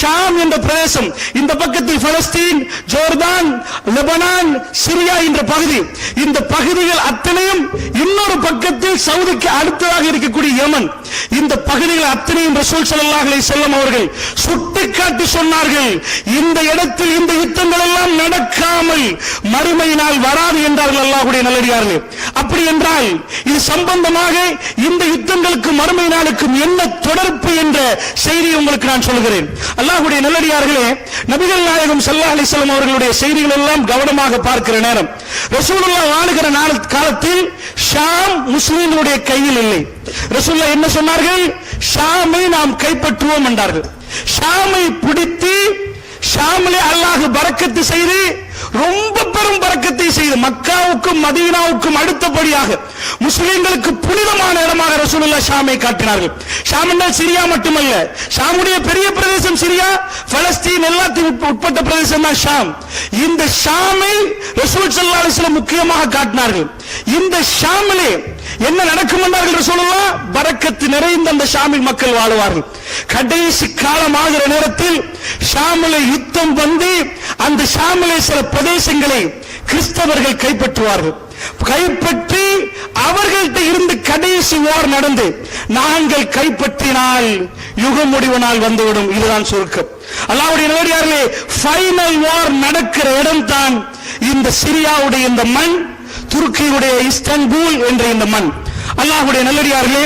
ஷாம் என்ற பிரதேசம் இந்த பக்கத்தில் பலஸ்தீன் ஜோர்தான் லெபனான் சிரியா என்ற பகுதி. இந்த பகுதிகள் அத்தனையும் இன்னொரு பக்கத்தில் சவுதிக்கு அடுத்ததாக இருக்கக்கூடிய யமன். இந்த பகுதிகள் அத்தனையும் ரசூல் சல்லாஹலை செல்லும் அவர்கள் சுட்டிக்காட்டி சொன்னார்கள். இந்த இடத்தில் இந்த நடக்காமல் மறுமை நாள் வராது என்றார்கள் அல்லாஹுடைய நல்லடியார்களே. அப்படி என்றால் இது சம்பந்தமாக இந்த யுத்தங்களுக்கு மறுமை நாளுக்கும் என்ன தொடர்பு என்ற செய்தி உங்களுக்கு நான் சொல்கிறேன். அல்லாஹுடைய நல்லடியார்களே நபிகள் நாயகம் சல்லா அலைஹி அவர்களுடைய செய்திகள் எல்லாம் கவனமாக பார்க்கிற நேரம். ரசூலுல்லா வாழுகிற நாள் காலத்தில் ஷாம் முஸ்லீம்களுடைய கையில் இல்லை. ரசூல்லா என்ன சொன்னார்கள்? ஷாமை நாம் கைப்பற்றுவோம் என்றார்கள். ஷாமை பிடித்து ஷாமிலே அல்லாஹ் பறக்கத்து செய்து ரொம்ப பெரும் பறக்கத்தை செய்து மக்காவுக்கும் மதீனாவுக்கும் அடுத்தபடியாக முஸ்லிம்களுக்கு புனிதமான இடமாக ரசூலுல்லா ஷாமை காட்டினார்கள். ஷாம் என்றால் சிரியா மட்டுமல்ல. ஷாமுடைய பெரிய பிரதேசம் சிரியா பலஸ்தீன் எல்லாத்தையும் உட்பட்ட பிரதேசம் தான் ஷாம். இந்த ஷாமை ரசூல் சல்லா முக்கியமாக காட்டினார்கள். இந்த ஷாமிலே என்ன நடக்கும் என்றார்கள் சொல்லலாம் வரக்கத்து நிறைந்த அந்த ஷாமில் மக்கள் வாழுவார்கள். கடைசி காலமாகிற நேரத்தில் ஷாமிலே யுத்தம் வந்து அந்த ஷாமிலே சில பிரதேசங்களை கிறிஸ்தவர்கள் கைப்பற்றுவார்கள். கைப்பற்றி அவர்கள்ட்ட இருந்து கடைசி ஓர் நடந்து நாங்கள் கைப்பற்றினால் யுக முடிவு நாள் வந்துவிடும். இதுதான் சுருக்கம். அல்லாவுடைய நேரடியார்களே ஃபைனல் வார் நடக்கிற இடம் தான் இந்த சிரியாவுடைய இந்த மண். துருக்கியுடைய இஸ்தான்புல் என்ற இந்த மண். அல்லாஹுடைய நல்லடியார்களே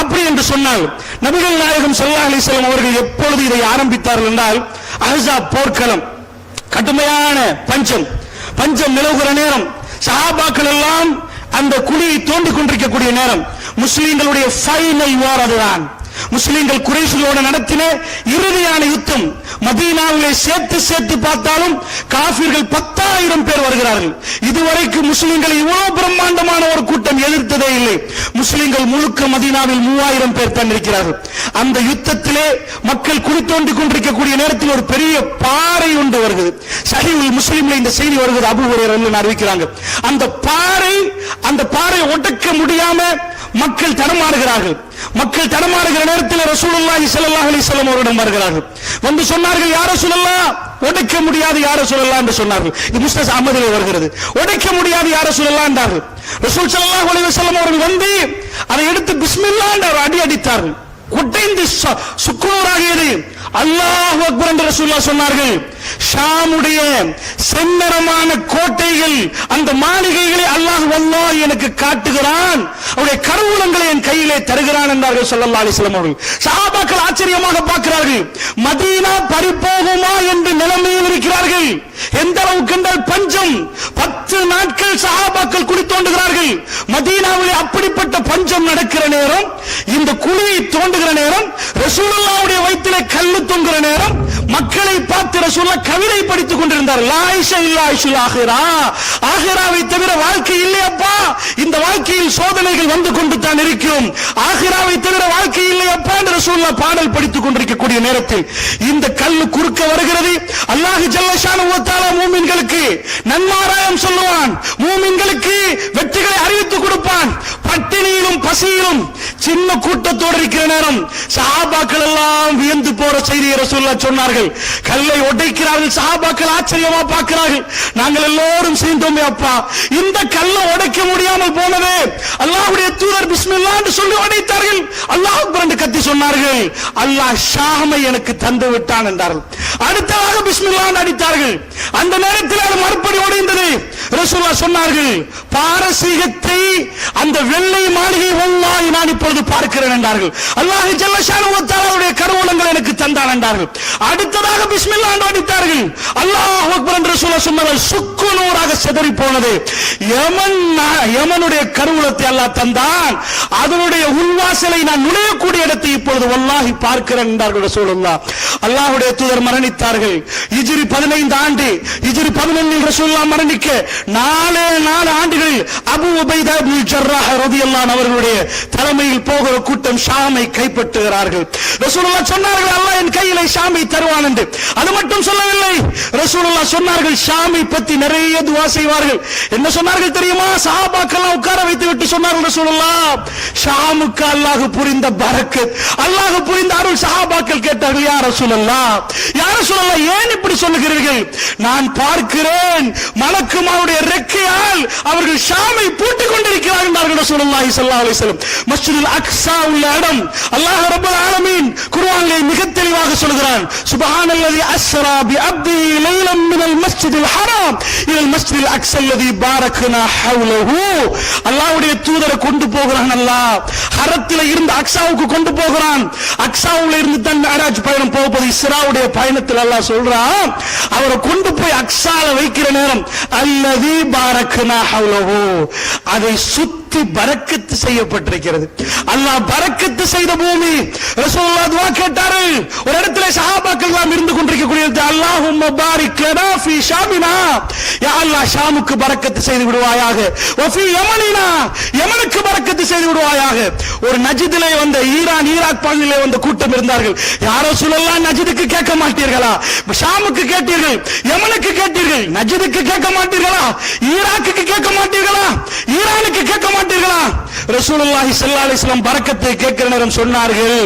அப்படி என்று சொன்னால் நபிகள் நாயகம் சல்லா அலைஹி அவர்கள் எப்பொழுது இதை ஆரம்பித்தார்கள் என்றால் அஹா போர்க்களம் கடுமையான பஞ்சம். பஞ்சம் நிலவுகிற நேரம் சஹாபாக்கள் எல்லாம் அந்த குழியை தோண்டிக் கொண்டிருக்கக்கூடிய நேரம். முஸ்லீம்களுடைய ஃபைனல் வார் அதுதான். முஸ்லிம்கள் குறைஷிகளோடு நடத்தின இறுதியான யுத்தம். மதீனாவிலே சேர்த்து சேர்த்து பார்த்தாலும் காபிர்கள் பத்தாயிரம் பேர் வருகிறார்கள். இதுவரைக்கும் முஸ்லீம்களை இவ்வளவு பிரம்மாண்டமான ஒரு கூட்டம் எதிர்த்ததே இல்லை. முஸ்லிம்கள் முழுக்க மதீனாவில் மூவாயிரம் பேர் தந்திருக்கிறார்கள் அந்த யுத்தத்திலே மக்கள் குடித்தோண்டி கொண்டிருக்கக்கூடிய நேரத்தில் ஒரு பெரிய பாறை ஒன்று வருகிறது. சஹீஹுல் முஸ்லிம்ல இந்த செய்தி வருகிறது. அபு ஹுரைரா அறிவிக்கிறாங்க. அந்த பாறை அந்த பாறை உடைக்க முடியாம மக்கள் தடமாறுகிறார்கள். மக்கள் தடமாறுகிற நேரத்தில் ரசூலுல்லாஹி ஸல்லல்லாஹு அலைஹி வஸல்லம் அவரிடம் வருகிறார்கள். வந்து சொன்னார்கள் யார சொல்லலாம் உடைக்க முடியாது யார சொல்லலாம் என்று சொன்னார்கள். இது முஸ்தஸ் அஹமதிலே வருகிறது. உடைக்க முடியாது யார சொல்லலாம் என்றார்கள். ரசூல் ஸல்லல்லாஹு அலைஹி வஸல்லம் அவர்கள் வந்து அதை எடுத்து பிஸ்மில்லா என்று அடி அடித்தார்கள். குட்டைந்து சு- அல்லாஹ் அக்பர் என்று ரசூல்லா சொன்னார்கள். ஷாமுடைய செந்தரமான கோட்டைகள் அந்த மாளிகைகளை அல்லாஹ் வல்லா எனக்கு காட்டுகிறான். அவருடைய கருவூலங்களை என் கையிலே தருகிறான் என்றார்கள் சொல்லல்லா அலிஸ்லாம் அவர்கள். சஹாபாக்கள் ஆச்சரியமாக பார்க்கிறார்கள். மதீனா பறிப்போகுமா என்று நிலைமையில் இருக்கிறார்கள். எந்த அளவுக்கு என்றால் பஞ்சம். பத்து நாட்கள் சஹாபாக்கள் குழி தோண்டுகிறார்கள் மதீனாவிலே அப்படிப்பட்ட பஞ்சம் நடக்கிற நேரம் இந்த குழியை தோண்டுகிற நேரம் ரசூலுல்லாவுடைய வயிற்றிலே கல்லு தொங்குகிற நேரம் மக்களை பார்த்து ரசூலுல்லா கவிதை படித்துக் கொண்டிருந்தார் லாயிஷா இல்லா ஆஹிரா ஆகிரா. ஆகிராவை தவிர வாழ்க்கை இல்லையப்பா. இந்த வாழ்க்கையில் சோதனைகள் வந்து கொண்டு தான் இருக்கும். ஆகிராவை தவிர வாழ்க்கை இல்லையப்பா என்று ரசூல்லா பாடல் படித்துக் கொண்டிருக்கக்கூடிய நேரத்தில் இந்த கல்லு குறுக்க வருகிறது. அல்லாஹ் ஜல்லஷான மூமின்களுக்கு நன்மாராயம் சொல்லுவான். மூமின்களுக்கு வெற்றிகளை அறிவித்துக் கொடுப்பான். பட்டினியிலும் பசியிலும் சின்ன கூட்டத்தோடு இருக்கிற நேரம் சஹாபாக்கள் எல்லாம் வியந்து போற செய்தியை ரசூல்லா சொன்னார்கள். கல்லை உடைக்கிறார்கள். சஹாபாக்கள் ஆச்சரியமா பார்க்கிறார்கள். நாங்கள் எல்லோரும் சேர்ந்தோமே அப்பா. இந்த கல்லை உடைக்க முடியாமல் போனது. அல்லாஹ்வுடைய தூதர் பிஸ்மில்லா என்று சொல்லி உடைத்தார்கள். அல்லாஹ் கத்தி சொன்னார் அடித்தார்கள். அல்லாஹ் ஷாமை எனக்கு தந்து விட்டான் என்றார்கள். அடுத்ததாக பிஸ்மில்லான் அடித்தார்கள் அந்த நேரத்தில் அது மறுபடி உடைந்தது ரசூலுல்லாஹ் சொன்னார்கள் பாரசீகத்தை அந்த வெள்ளை மாளிகை வல்லாஹி நான் இப்பொழுது பார்க்கிறேன் என்றார்கள். அல்லாஹ் ஜல்லஷானு வ கருவூலங்கள் எனக்கு தந்தான் என்றார்கள். அடுத்ததாக பிஸ்மில்லான் அடித்தார்கள் அல்லாஹ் அக்பர் என்று ரசூலுல்லாஹ் சொன்னார்கள் சுக்கு நூறாக செதறி போனது. யமன் யமனுடைய கருவூலத்தை அல்லாஹ் தந்தான். அதனுடைய உள்வாசலை நான் நுழையக்கூடிய இடத்தை இப்பொழுது வல்லாஹி பார்க்கிறேன் என்றார்கள் ரசூலுல்லா அல்லாஹுடைய தூதர் மரணித்தார்கள். இஜிரி பதினைந்து ஆண்டு இஜிரி 11 ரசூல்லா மரணிக்க நாலே நாலு ஆண்டுகளில் அபு உபைதா இப்னு ஜர்ராஹ் ரதியல்லான் அவர்களுடைய தலைமையில் போகிற கூட்டம் ஷாமை கைப்பற்றுகிறார்கள். ரசூலுல்லா சொன்னார்கள் அல்லாஹ் என் கையிலே ஷாமை தருவான் என்று அது மட்டும் சொல்லவில்லை. ரசூலுல்லா சொன்னார்கள் ஷாமை பத்தி நிறைய துவா செய்வார்கள். என்ன சொன்னார்கள் தெரியுமா? சஹாபாக்கள் உட்கார வைத்து விட்டு சொன்னார்கள் ரசூலுல்லா ஷாமுக்கு அல்லாஹ் புரிந்த பரக்கத் அல்லாஹ் புரிந்த அருள் சஹாபாக்கள் கேட்டார்கள் யார் ரசூலல்லாஹ் யார ரசூலல்லாஹ் ஏன் இப்படி சொல்லுகிறீர்கள்? நான் பார்க்கிறேன் மலக்குமாவுடைய ரெக்கையால் அவர்கள் ஷாமை பூட்டிக் கொண்டிருக்கிறார்கள் என்றார்கள் ரசூலுல்லாஹி ஸல்லல்லாஹு அலைஹி அக்ஸா உள்ள இடம் அல்லாஹ் ரப்பல் ஆலமீன் குர்ஆனிலே மிக தெளிவாக சொல்கிறான் சுபஹானல்லதி அஸ்ரா பி அப்தி லைலம் மினல் மஸ்ஜிதில் ஹராம். இல் மஸ்ஜிதில் அக்ஸல்லதி பாரக்னா ஹவுலஹு. அல்லாஹ்வுடைய தூதரை கொண்டு போகிறான் அல்லாஹ். ஹரத்தில இருந்து அக்ஸாவுக்கு கொண்டு போகிறான். அக்ஸாவுல இருந்து தன் மேராஜ் பயணம் போகும்போது இஸ்ராவுடைய பயணத்தில் அல்லாஹ் சொல்றான் அவரை கொண்டு போய் அக்ஸால வைக்கிற நேரம் அல்லதி பாரக்னா ஹவுலஹு. அதை சுத்த பூமிக்கு பறக்கத்து செய்யப்பட்டிருக்கிறது. அல்லாஹ் பறக்கத்து செய்த பூமி. ரசூலுல்லாஹ் துஆ கேட்டாரு. ஒரு இடத்துல சஹாபாக்கள் எல்லாம் இருந்து கொண்டிருக்கக்கூடிய அல்லாஹும்ம பாரிக் லனா ஃபீ ஷாமினா. யா அல்லாஹ் ஷாமுக்கு பறக்கத்து செய்து விடுவாயாக. வ ஃபீ யமனினா. யமனுக்கு பறக்கத்து செய்து விடுவாயாக. ஒரு நஜிதிலே வந்த ஈரான் ஈராக் பகுதியிலே வந்த கூட்டம் இருந்தார்கள். யாரோ சொல்லலாம் நஜிதுக்கு கேட்க மாட்டீர்களா? ஷாமுக்கு கேட்டீர்கள். யமனுக்கு கேட்டீர்கள். நஜிதுக்கு கேட்க மாட்டீர்களா? ஈராக்குக்கு கேட்க மாட்டீர்களா? ஈரானுக்கு கேட்க மாட்டீர்களா மாட்டீர்களா ரசூலுல்லாஹி ஸல்லல்லாஹு அலைஹி வஸல்லம் பரக்கத்தை கேட்கிற நேரம் சொன்னார்கள்.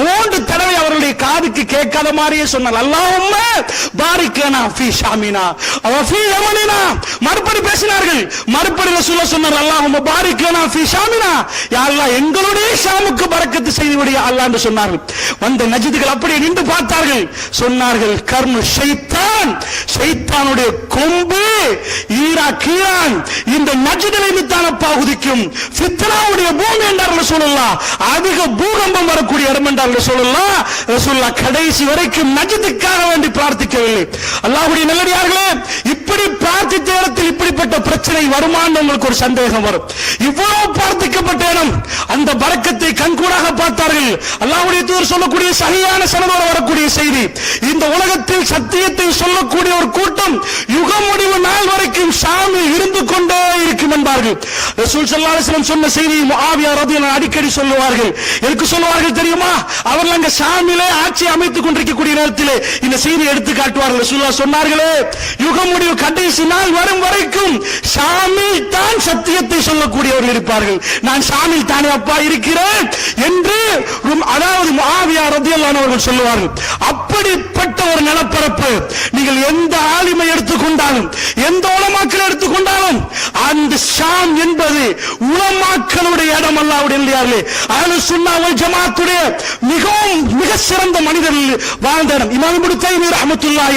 மூன்று தடவை அவருடைய காதுக்கு கேட்காத மாதிரியே சொன்னார். அல்லாஹும்ம பாரிக்கனா ஃபீ ஷாமினா அவ ஃபீ யமனினா. மறுபடி பேசினார்கள். மறுபடி ரசூலுல்லாஹி சொன்னார் அல்லாஹும்ம பாரிக்கனா ஃபீ ஷாமினா. யா அல்லாஹ் எங்களுடைய ஷாமுக்கு பரக்கத்து செய்து விடு யா அல்லாஹ் என்று சொன்னார்கள். வந்த நஜிதுகள் அப்படியே நின்று பார்த்தார்கள். சொன்னார்கள் கர்ம ஷைத்தான். ஷைத்தானுடைய கொம்பு ஈராக் ஈரான். இந்த நஜிதிலை பகுதிக்கும் உதிக்கும் ஃபித்னாவுடைய பூமி என்றார்கள் சொல்லலாம். அதிக பூகம்பம் வரக்கூடிய இடம் என்றார்கள் சொல்லலாம். ரசூலுல்லாஹ் கடைசி வரைக்கும் நஜத்துக்காக வேண்டி பிரார்த்திக்கவில்லை. அல்லாஹுடைய நல்லடியார்களே இப்படி பிரார்த்தித்த இடத்தில் இப்படிப்பட்ட பிரச்சனை வருமான்னு உங்களுக்கு ஒரு சந்தேகம் வரும். இவ்வளவு பிரார்த்திக்கப்பட்ட இடம் அந்த பறக்கத்தை கண்கூடாக பார்த்தார்கள். அல்லாஹுடைய தூர் சொல்லக்கூடிய சரியான சனதோடு வரக்கூடிய செய்தி. இந்த உலகத்தில் சத்தியத்தை சொல்லக்கூடிய ஒரு கூட்டம் யுக முடிவு நாள் வரைக்கும் சாமி இருந்து கொண்டே இருக்கும் என்பார்கள். ரசூல் ஸல்லல்லாஹு சொன்ன செய்தி முஆவியா ரலியல்லாஹு அடிக்கடி சொல்லுவார்கள். எதுக்கு சொல்லுவார்கள் தெரியுமா? அவர்கள் அங்க சாமியிலே ஆட்சி அமைத்துக் கொண்டிருக்கக்கூடிய நேரத்தில் இந்த செய்தி எடுத்து காட்டுவார்கள். ரசூல்லா சொன்னார்களே யுகம் முடிவு கடைசி நாள் வரும் வரைக்கும் சாமி தான் சத்தியத்தை சொல்லக்கூடியவர்கள் இருப்பார்கள். நான் சாமில் தானே அப்பா இருக்கிறேன் என்று அதாவது முஆவியா அவர்கள் சொல்லுவார்கள். அப்படிப்பட்ட ஒரு நிலப்பரப்பு நீங்கள் எந்த ஆளுமை எடுத்துக்கொண்டாலும் எந்த உலமாக்கள் எடுத்துக்கொண்டாலும் அந்த ஷாம் என்பது உலமாக்களுடைய இடம் அல்லாவுடைய இல்லையார்களே. அஹ்லு ஜமாத்துடைய மிகவும் மிக சிறந்த மனிதர்கள் வாழ்ந்த இடம். இமாம் இப்னு தைமி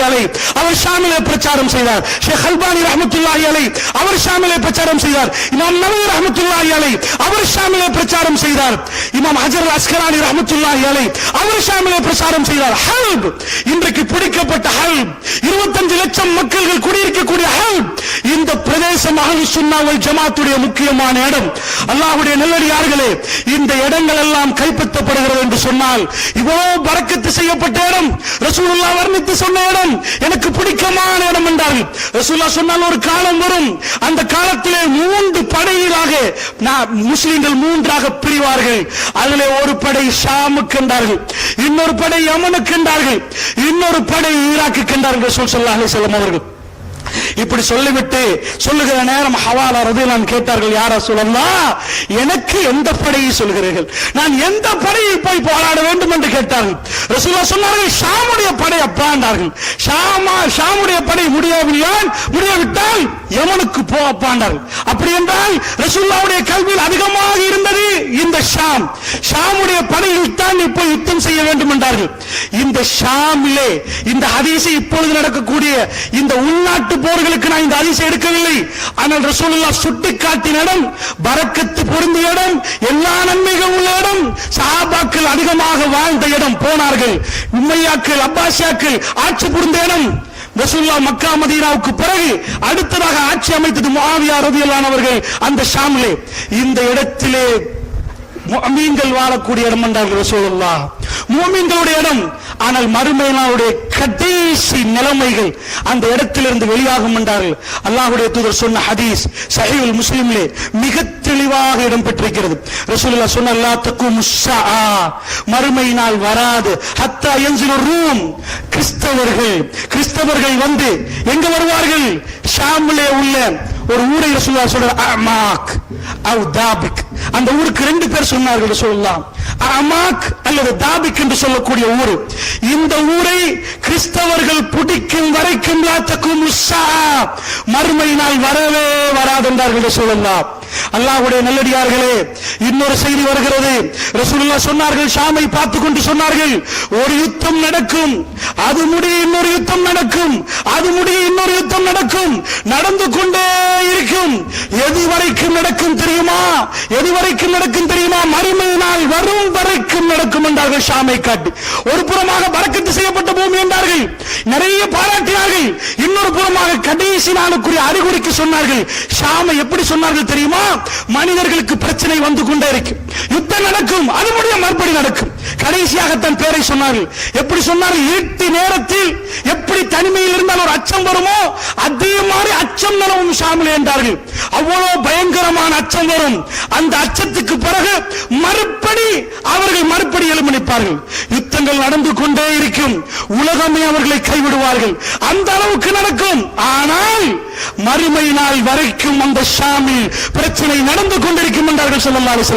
அலை அவர் ஷாமிலே பிரச்சாரம் செய்தார். ஷேக் அல்பானி ரஹ்மத்துல்லாஹி அலை அவர் ஷாமிலே பிரச்சாரம் செய்தார். இமாம் நவீர் ரஹமத்துல்லாஹி அலை அவர் ஷாமிலே பிரச்சாரம் செய்தார். இமாம் ஹஜர் அஸ்கரானி ரஹமத்துல்லாஹி அலை அவர் ஷாமிலே பிரச்சாரம் செய்தார். ஹல்ப் இன்றைக்கு பிடிக்கப்பட்ட ஹல்ப் 25 லட்சம் மக்கள்கள் குடியிருக்கக்கூடிய இந்த பிரதேசம் அஹ்லு சுன்னா ஜமாத்துடைய முக்கியமான இடம். அல்லாஹ்வுடைய நல்லடியார்களே இந்த இடங்கள் எல்லாம் கைப்பற்றப்படுகிறது என்று சொன்னால் இவ்வளவு பறக்கத்து செய்யப்பட்ட இடம் ரசூலுல்லா வர்ணித்து சொன்ன இடம் எனக்கு பிடிக்கமான இடம் என்றார்கள் ரசூல்லா சொன்னால் ஒரு காலம் வரும். அந்த காலத்திலே மூன்று படைகளாக முஸ்லிம்கள் மூன்றாக பிரிவார்கள். அதிலே ஒரு படை ஷாமுக்கு என்றார்கள் இன்னொரு படை யமனுக்கு என்றார்கள் இன்னொரு படை ஈராக்கு என்றார்கள் ரசூல் ஸல்லல்லாஹு அவர்கள். இப்படி சொல்லிவிட்டு சொல்லுகிற நேரம் ஹவாலா நான் கேட்டார்கள் யாரா சொல்லலாம் எனக்கு எந்த படையை சொல்கிறீர்கள் நான் எந்த படையை போய் போராட வேண்டும் என்று கேட்டார்கள். ரசூலா சொன்னார்கள் ஷாமுடைய படை அப்பாண்டார்கள் ஷாமா ஷாமுடைய படை முடியவில்லையால் முடியாவிட்டால் யமனுக்கு போ அப்பாண்டார்கள். அப்படி என்றால் ரசுல்லாவுடைய கல்வியில் அதிகமாக இருந்தது இந்த ஷாம். ஷாமுடைய படையில் தான் இப்போ யுத்தம் செய்ய வேண்டும் என்றார்கள். இந்த ஷாமிலே இந்த அதிசை இப்பொழுது நடக்கக்கூடிய இந்த உள்நாட்டு போர்களுக்கு நான் இந்த அதிசை எடுக்கவில்லை. ஆனால் ரசூலுல்லா சுட்டி காட்டின இடம் பறக்கத்து பொருந்திய இடம் எல்லா நன்மைகள் உள்ள இடம் சஹாபாக்கள் அதிகமாக வாழ்ந்த இடம் போனார்கள். உண்மையாக்கள் அப்பாசியாக்கள் ஆட்சி புரிந்த இடம். ரசூல்லா மக்கா மதீனாவுக்கு பிறகு அடுத்ததாக ஆட்சி அமைத்தது முகாவியா ரலியல்லாஹு அந்த ஷாமிலே. இந்த இடத்திலே மீன்கள் வாழக்கூடிய இடம் என்றார்கள் ரசூலுல்லாஹ். மூமீன்களுடைய இடம் ஆனால் மறுமையினாவுடைய கடைசி நிலைமைகள் அந்த இடத்திலிருந்து வெளியாகும் என்றார்கள். அல்லாஹுடைய தூதர் சொன்ன ஹதீஸ் சஹீஹுல் முஸ்லிம்லே மிக தெளிவாக இடம் பெற்றிருக்கிறது சொன்ன லா தக்குமு ஸஆ மறுமை நாள் வராது. ஹத்தா யன்சிலு ரூம். கிறிஸ்தவர்கள் கிறிஸ்தவர்கள் வந்து எங்க வருவார்கள்? ஷாமிலே உள்ள ஒரு ஊரை ரசூலுல்லாஹ் சொல்ற அமாக் அவ் தாபிக் அந்த ஊருக்கு ரெண்டு பேர் சொன்னார்கள் ரசூலுல்லாஹ். அமாக் அல்லது தாபிக் என்று சொல்லக்கூடிய ஊர். இந்த ஊரை கிறிஸ்தவர்கள் பிடிக்கும் வரைக்கும் லாத்தக்கும் மறுமை நாள் வரவே வராது என்றார்கள் என்று சொல்லலாம் அல்லாஹுடைய நல்லடியார்களே இன்னொரு செய்தி வருகிறது. ரசூலுல்லாஹ் சொன்னார்கள் ஷாமை பார்த்து கொண்டு சொன்னார்கள் ஒரு யுத்தம் நடக்கும் அது முடிய இன்னொரு யுத்தம் நடக்கும் அது முடிய இன்னொரு யுத்தம் நடக்கும் நடந்து கொண்டே இருக்கும். எது வரைக்கும் நடக்கும் தெரியுமா? எது வரைக்கும் நடக்கும் தெரியுமா? மறுமை நாள் வரும் வரைக்கும் நடக்கும் என்றார்கள் ஷாமை காட்டி. ஒரு புறமாக பறக்கத்து செய்யப்பட்ட பூமி என்றார்கள். நிறைய பாராட்டினார்கள். இன்னொரு புறமாக கடைசி நாளுக்குரிய அறிகுறிக்கு சொன்னார்கள். ஷாம எப்படி சொன்னார்கள் தெரியுமா? மனிதர்களுக்கு பிரச்சனை வந்து கொண்டே இருக்கு. யுத்தம் நடக்கும். அது முடியும் மறுபடி நடக்கும். கடைசியாக தன் பேரை சொன்னார்கள். எப்படி சொன்னார்கள்? ஈட்டி நேரத்தில் எப்படி தனிமையில் இருந்தால் ஒரு அச்சம் வருமோ அதே மாதிரி அச்சம் நிலவும் ஷாமில் என்றார்கள். அவ்வளவு பயங்கரமான அச்சம் வரும். அந்த அச்சத்துக்கு பிறகு மறுபடி அவர்கள் மறுபடி எழுமணிப்பார்கள் யுத்தங்கள் நடந்து கொண்டே இருக்கும். உலகமே அவர்களை கைவிடுவார்கள். அந்த அளவுக்கு நடக்கும். ஆனால் மறுமை நாள் வரைக்கும் அந்த ஷாமில் பிரச்சனை நடந்து கொண்டிருக்கும் என்றார்கள் ஸல்லல்லாஹு அலைஹி